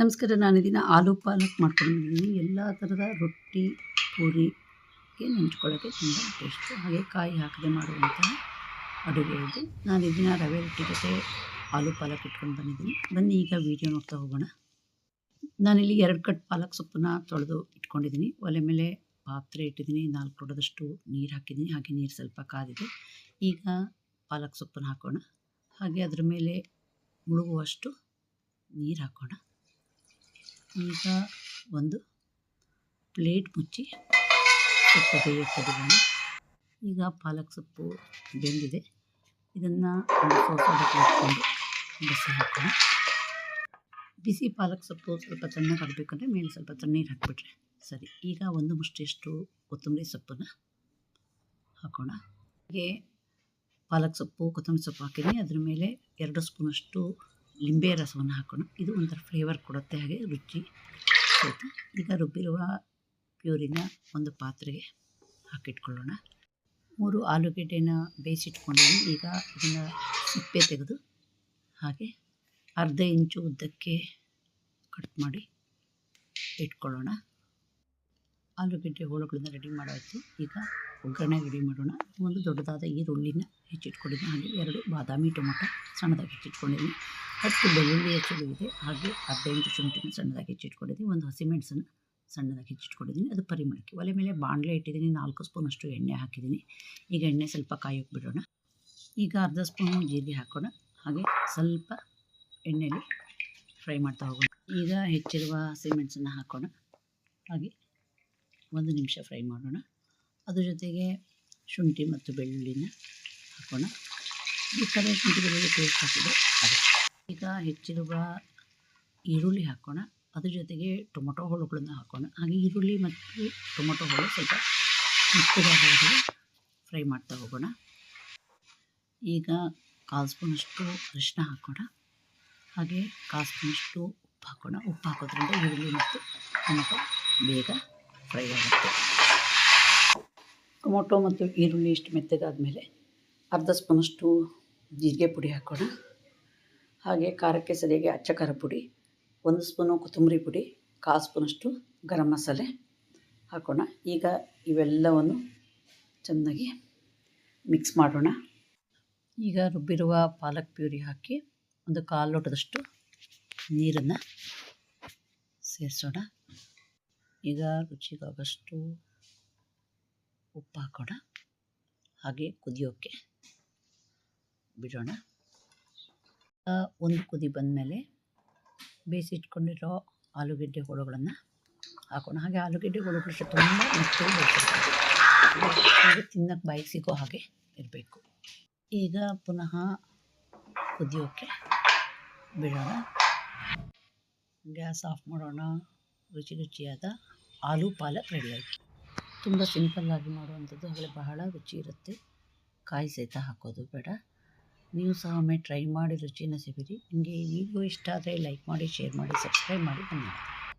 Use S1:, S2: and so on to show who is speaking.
S1: ನಮಸ್ಕಾರ, ನಾನು ಇದನ್ನು ಆಲೂ ಪಾಲಕ್ ಮಾಡ್ಕೊಂಡಿದ್ದೀನಿ. ಎಲ್ಲ ಥರದ ರೊಟ್ಟಿ ಪೂರಿಗೆ ನೆಂಚ್ಕೊಳ್ಳೋಕ್ಕೆ ತುಂಬ ಟೇಸ್ಟು. ಹಾಗೆ ಕಾಯಿ ಹಾಕದೆ ಮಾಡುವಂತಹ ಅಡುಗೆ ಇದು. ನಾನು ಇದನ್ನು ರವೆ ರೊಟ್ಟಿ ಜೊತೆ ಆಲೂ ಪಾಲಕ್ ಇಟ್ಕೊಂಡು ಬಂದಿದ್ದೀನಿ. ಬನ್ನಿ, ಈಗ ವೀಡಿಯೋ ನೋಡ್ತಾ ಹೋಗೋಣ. ನಾನಿಲ್ಲಿ ಎರಡು ಕಟ್ ಪಾಲಕ್ ಸೊಪ್ಪನ್ನ ತೊಳೆದು ಇಟ್ಕೊಂಡಿದ್ದೀನಿ. ಒಲೆ ಮೇಲೆ ಪಾತ್ರೆ ಇಟ್ಟಿದ್ದೀನಿ. ನಾಲ್ಕು ಲೋಟದಷ್ಟು ನೀರು ಹಾಕಿದ್ದೀನಿ. ಹಾಗೆ ನೀರು ಸ್ವಲ್ಪ ಕಾದಿದೆ. ಈಗ ಪಾಲಕ್ ಸೊಪ್ಪನ್ನು ಹಾಕೋಣ. ಹಾಗೆ ಅದರ ಮೇಲೆ ಮುಳುಗುವಷ್ಟು ನೀರು ಹಾಕೋಣ. ಈಗ ಒಂದು ಪ್ಲೇಟ್ ಮುಚ್ಚಿ ಸೊಪ್ಪು ಬೇಯಕ್ಕೆ ಈಗ ಪಾಲಕ್ ಸೊಪ್ಪು ಬೆಂದಿದೆ. ಇದನ್ನು ಒಂದು ಸೋಸೋದಕ್ಕೆ ಹಾಕ್ಕೊಂಡು ಬಿಸಿ ಹಾಕೋಣ. ಬಿಸಿ ಪಾಲಕ್ ಸೊಪ್ಪು ಸ್ವಲ್ಪ ತಣ್ಣಗೆ ಹಾಕಬೇಕಂದ್ರೆ ಮೇಲೆ ಸ್ವಲ್ಪ ತಣ್ಣೀರು ಹಾಕಿಬಿಟ್ರೆ ಸರಿ. ಈಗ ಒಂದು ಮುಷ್ಟಿಯಷ್ಟು ಕೊತ್ತಂಬರಿ ಸೊಪ್ಪನ್ನು ಹಾಕೋಣ. ಹಾಗೆ ಪಾಲಕ್ ಸೊಪ್ಪು, ಕೊತ್ತಂಬರಿ ಸೊಪ್ಪು ಹಾಕಿದ್ದೀನಿ. ಅದ್ರ ಮೇಲೆ ಎರಡು ಸ್ಪೂನಷ್ಟು ಲಿಂಬೆ ರಸವನ್ನು ಹಾಕೋಣ. ಇದು ಒಂಥರ ಫ್ಲೇವರ್ ಕೊಡುತ್ತೆ ಹಾಗೆ, ರುಚಿ ಆಯಿತು ಈಗ ರುಬ್ಬಿರುವ ಪ್ಯೂರಿನ ಒಂದು ಪಾತ್ರೆಗೆ ಹಾಕಿಟ್ಕೊಳ್ಳೋಣ. ಮೂರು ಆಲೂಗೆಡ್ಡೆನ ಬೇಯಿಸಿಟ್ಕೊಂಡಿದ್ದೀನಿ. ಈಗ ಇದನ್ನು ಸಿಪ್ಪೆ ತೆಗೆದು ಹಾಗೆ ಅರ್ಧ ಇಂಚು ಉದ್ದಕ್ಕೆ ಕಟ್ ಮಾಡಿ ಇಟ್ಕೊಳ್ಳೋಣ. ಆಲೂಗೆಡ್ಡೆ ಹೋಳುಗಳನ್ನ ರೆಡಿ ಮಾಡೋಯ್ತು. ಈಗ ಒಗ್ಗರಣೆ ರೆಡಿ ಮಾಡೋಣ. ಒಂದು ದೊಡ್ಡದಾದ ಈರುಳ್ಳಿನ ಹೆಚ್ಚಿಟ್ಕೊಂಡಿದ್ದೀನಿ. ಹಾಗೆ ಎರಡು ಬಾದಾಮಿ ಟೊಮೊಟೊ ಸಣ್ಣದಾಗಿ ಹೆಚ್ಚಿಟ್ಕೊಂಡಿದ್ದೀನಿ. ಹತ್ತು ಬೆಳ್ಳುಳ್ಳಿ ಹೆಚ್ಚಲು ಇದೆ ಹಾಗೆ ಇಂಚು ಶುಂಠಿನ ಸಣ್ಣದಾಗಿ ಹೆಚ್ಚಿಟ್ಕೊಂಡಿದ್ದೀನಿ. ಒಂದು ಹಸಿಮೆಣಸನ್ನು ಸಣ್ಣದಾಗಿ ಹೆಚ್ಚಿಟ್ಕೊಂಡಿದ್ದೀನಿ. ಅದು ಪರಿಮಳಕ್ಕೆ. ಒಲೆ ಮೇಲೆ ಬಾಣಲೆ ಇಟ್ಟಿದ್ದೀನಿ. ನಾಲ್ಕು ಸ್ಪೂನಷ್ಟು ಎಣ್ಣೆ ಹಾಕಿದ್ದೀನಿ. ಈಗ ಎಣ್ಣೆ ಸ್ವಲ್ಪ ಕಾಯೋಕೆ ಬಿಡೋಣ. ಈಗ ಅರ್ಧ ಸ್ಪೂನು ಜೀರಿಗೆ ಹಾಕೋಣ. ಹಾಗೆ ಸ್ವಲ್ಪ ಎಣ್ಣೆಲಿ ಫ್ರೈ ಮಾಡ್ತಾ ಹೋಗೋಣ. ಈಗ ಹೆಚ್ಚಿರುವ ಹಸಿಮೆಣಸನ್ನು ಹಾಕೋಣ. ಹಾಗೆ ಒಂದು ನಿಮಿಷ ಫ್ರೈ ಮಾಡೋಣ. ಅದ್ರ ಜೊತೆಗೆ ಶುಂಠಿ ಮತ್ತು ಬೆಳ್ಳುಳ್ಳಿನ ಹಾಕೋಣ. ಈ ಕಡೆ ಶುಂಠಿ ಬೆಳ್ಳುಳ್ಳಿ ಟೇಸ್ಟ್ ಹಾಕಿದೆ ಅದು ಈಗ ಹೆಚ್ಚಿರುವ ಈರುಳ್ಳಿ ಹಾಕೋಣ. ಅದ್ರ ಜೊತೆಗೆ ಟೊಮೊಟೊ ಹೋಳುಗಳನ್ನು ಹಾಕೋಣ. ಹಾಗೆ ಈರುಳ್ಳಿ ಮತ್ತು ಟೊಮೊಟೊ ಹೋಳು ಸ್ವಲ್ಪ ಮಿಕ್ಕಿದಾಗಿ ಫ್ರೈ ಮಾಡ್ತಾ ಹೋಗೋಣ. ಈಗ ಕಾಲು ಸ್ಪೂನಷ್ಟು ಅರಿಶಿನ ಹಾಕೋಣ. ಹಾಗೆ ಕಾಲು ಸ್ಪೂನಷ್ಟು ಉಪ್ಪು ಹಾಕೋಣ. ಉಪ್ಪು ಹಾಕೋದ್ರಿಂದ ಈರುಳ್ಳಿ ಮತ್ತು ಟೊಮೊಟೊ ಬೇಗ ಫ್ರೈ ಆಗುತ್ತೆ. ಟೊಮೊಟೊ ಮತ್ತು ಈರುಳ್ಳಿ ಇಷ್ಟು ಮೆತ್ತಗಾದಮೇಲೆ ಅರ್ಧ ಸ್ಪೂನಷ್ಟು ಜೀರಿಗೆ ಪುಡಿ ಹಾಕೋಣ. ಹಾಗೆ ಖಾರಕ್ಕೆ ಸರಿಯಾಗಿ ಅಚ್ಚ ಖಾರ ಪುಡಿ, ಒಂದು ಸ್ಪೂನು ಕೊತ್ತಂಬರಿ ಪುಡಿ, ಕಾಲು ಸ್ಪೂನಷ್ಟು ಗರಂ ಮಸಾಲೆ ಹಾಕೋಣ. ಈಗ ಇವೆಲ್ಲವನ್ನು ಚೆನ್ನಾಗಿ ಮಿಕ್ಸ್ ಮಾಡೋಣ. ಈಗ ರುಬ್ಬಿರುವ ಪಾಲಕ್ ಪ್ಯೂರಿ ಹಾಕಿ ಒಂದು ಕಾಲು ಲೋಟದಷ್ಟು ನೀರನ್ನು ಸೇರಿಸೋಣ. ಈಗ ರುಚಿಗಾಗಷ್ಟು ಉಪ್ಪು ಹಾಕೋಣ. ಹಾಗೆ ಕುದಿಯೋಕ್ಕೆ ಬಿಡೋಣ. ಒಂದು ಕುದಿ ಬಂದಮೇಲೆ ಬೇಯಿಸಿಟ್ಕೊಂಡಿರೋ ಆಲೂಗೆಡ್ಡೆ ಹೋಳುಗಳನ್ನು ಹಾಕೋಣ. ಹಾಗೆ ಆಲೂಗೆಡ್ಡೆ ಹೋಳುಗಳು ತುಂಬ ಮೆತ್ತಗೆ ಬೇಯಿಸಿರ್ಬೇಕು ಹಾಗೆ ತಿನ್ನಕ್ಕೆ ಬಾಯಿಗೆ ಸಿಗೋ ಹಾಗೆ ಇರಬೇಕು. ಈಗ ಪುನಃ ಕುದಿಯೋಕ್ಕೆ ಬಿಡೋಣ. ಗ್ಯಾಸ್ ಆಫ್ ಮಾಡೋಣ. ರುಚಿ ರುಚಿಯಾದ ಆಲೂ ಪಾಲಕ್ ರೆಡಿ ಆಯಿತು. ತುಂಬ ಸಿಂಪಲ್ಲಾಗಿ ಮಾಡುವಂಥದ್ದು. ಹಾಗೆ ಬಹಳ ರುಚಿ ಇರುತ್ತೆ. ಕಾಯಿ ಸಹಿತ ಹಾಕೋದು ಬೇಡ. ನೀವು ಸಹ ಒಮ್ಮೆ ಟ್ರೈ ಮಾಡಿ ರುಚಿನ ಸಿಬಿರಿ ನಿಮಗೆ ಈ ಇಷ್ಟ ಆದರೆ ಲೈಕ್ ಮಾಡಿ, ಶೇರ್ ಮಾಡಿ, ಸಬ್ಸ್ಕ್ರೈಬ್ ಮಾಡಿ. ಧನ್ಯವಾದ.